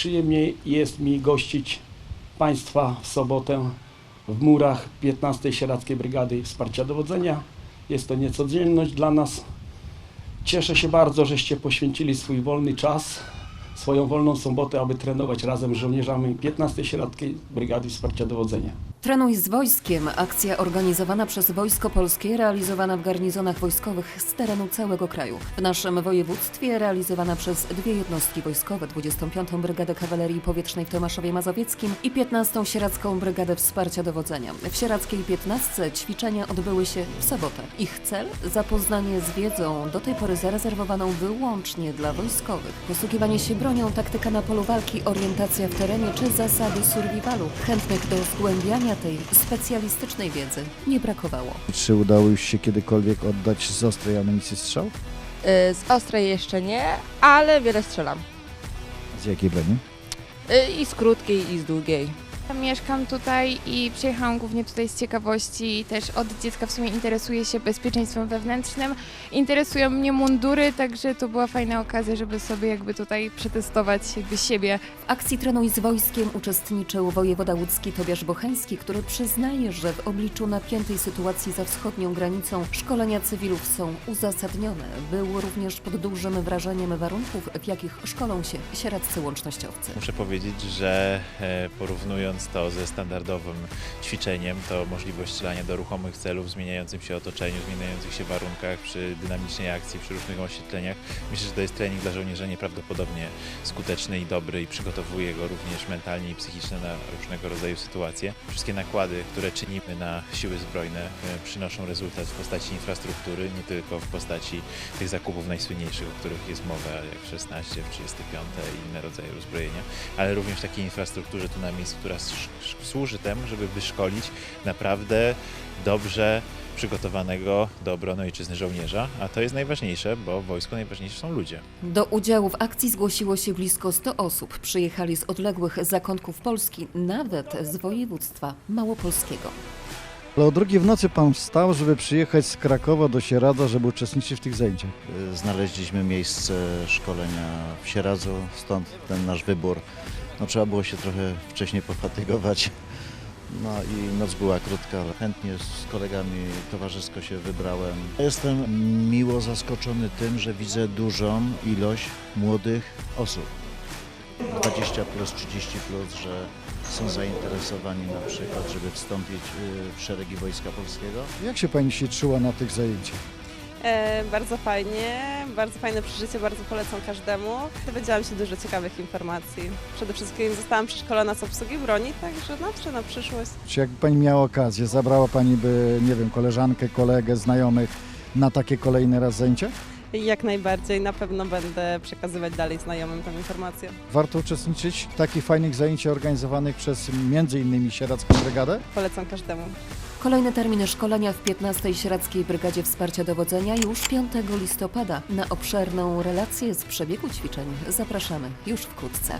Przyjemnie jest mi gościć Państwa w sobotę w murach 15 Sieradzkiej Brygady Wsparcia Dowodzenia. Jest to niecodzienność dla nas. Cieszę się bardzo, żeście poświęcili swój wolny czas, swoją wolną sobotę, aby trenować razem z żołnierzami 15 Sieradzkiej Brygady Wsparcia Dowodzenia. Trenuj z wojskiem. Akcja organizowana przez Wojsko Polskie, realizowana w garnizonach wojskowych z terenu całego kraju. W naszym województwie realizowana przez dwie jednostki wojskowe, 25. Brygadę Kawalerii Powietrznej w Tomaszowie Mazowieckim i 15. Sieradzką Brygadę Wsparcia Dowodzenia. W Sieradzkiej 15 ćwiczenia odbyły się w sobotę. Ich cel? Zapoznanie z wiedzą, do tej pory zarezerwowaną wyłącznie dla wojskowych. Posługiwanie się bronią, taktyka na polu walki, orientacja w terenie czy zasady survivalu. Chętnych do zgłębiania tej specjalistycznej wiedzy nie brakowało. Czy udało już się kiedykolwiek oddać z ostrej amunicji strzał? Y, Z ostrej jeszcze nie, ale wiele strzelam. Z jakiej broni? Y, I z krótkiej, i z długiej. Mieszkam tutaj i przyjechałam głównie tutaj z ciekawości. Też od dziecka w sumie interesuję się bezpieczeństwem wewnętrznym. Interesują mnie mundury, także to była fajna okazja, żeby sobie jakby tutaj przetestować jakby siebie. W akcji Trenuj z wojskiem uczestniczył wojewoda łódzki Tobiasz Bocheński, który przyznaje, że w obliczu napiętej sytuacji za wschodnią granicą szkolenia cywilów są uzasadnione. Był również pod dużym wrażeniem warunków, w jakich szkolą się sieradzcy łącznościowcy. Muszę powiedzieć, że e, porównując to ze standardowym ćwiczeniem, to możliwość strzelania do ruchomych celów w zmieniającym się otoczeniu, zmieniających się warunkach, przy dynamicznej akcji, przy różnych oświetleniach. Myślę, że to jest trening dla żołnierza nieprawdopodobnie skuteczny i dobry i przygotowuje go również mentalnie i psychicznie na różnego rodzaju sytuacje. Wszystkie nakłady, które czynimy na siły zbrojne e, przynoszą rezultat w postaci infrastruktury, nie tylko w postaci tych zakupów najsłynniejszych, o których jest mowa, jak 16, w 35 i inne rodzaje uzbrojenia ale również w takiej infrastrukturze tu na miejscu, która służy temu, żeby wyszkolić naprawdę dobrze przygotowanego do obrony ojczyzny żołnierza, a to jest najważniejsze, bo w wojsku najważniejsi są ludzie. Do udziału w akcji zgłosiło się blisko 100 osób. Przyjechali z odległych zakątków Polski, nawet z województwa małopolskiego. Ale o drugiej w nocy pan wstał, żeby przyjechać z Krakowa do Sieradza, żeby uczestniczyć w tych zajęciach. Y, Znaleźliśmy miejsce szkolenia w Sieradzu, stąd ten nasz wybór. No, trzeba było się trochę wcześniej pofatygować. No i noc była krótka, ale chętnie z kolegami towarzysko się wybrałem. Jestem miło zaskoczony tym, że widzę dużą ilość młodych osób. 20 plus, 30 plus, że są zainteresowani na przykład, żeby wstąpić y, w szeregi Wojska Polskiego. Jak się pani się czuła na tych zajęciach? E, bardzo fajnie, bardzo fajne przeżycie, bardzo polecam każdemu. Dowiedziałam się dużo ciekawych informacji. Przede wszystkim zostałam przeszkolona z obsługi broni, także no, na przyszłość. Czy jak pani miała okazję, zabrała pani by, nie wiem, koleżankę, kolegę, znajomych na takie kolejne raz zajęcia? I jak najbardziej na pewno będę przekazywać dalej znajomym tę informację. Warto uczestniczyć w takich fajnych zajęciach organizowanych przez innymi Sieradzką Brygadę? Polecam każdemu. Kolejne terminy szkolenia w 15. Sieradzkiej Brygadzie Wsparcia Dowodzenia już 5 listopada. Na obszerną relację z przebiegu ćwiczeń zapraszamy już wkrótce.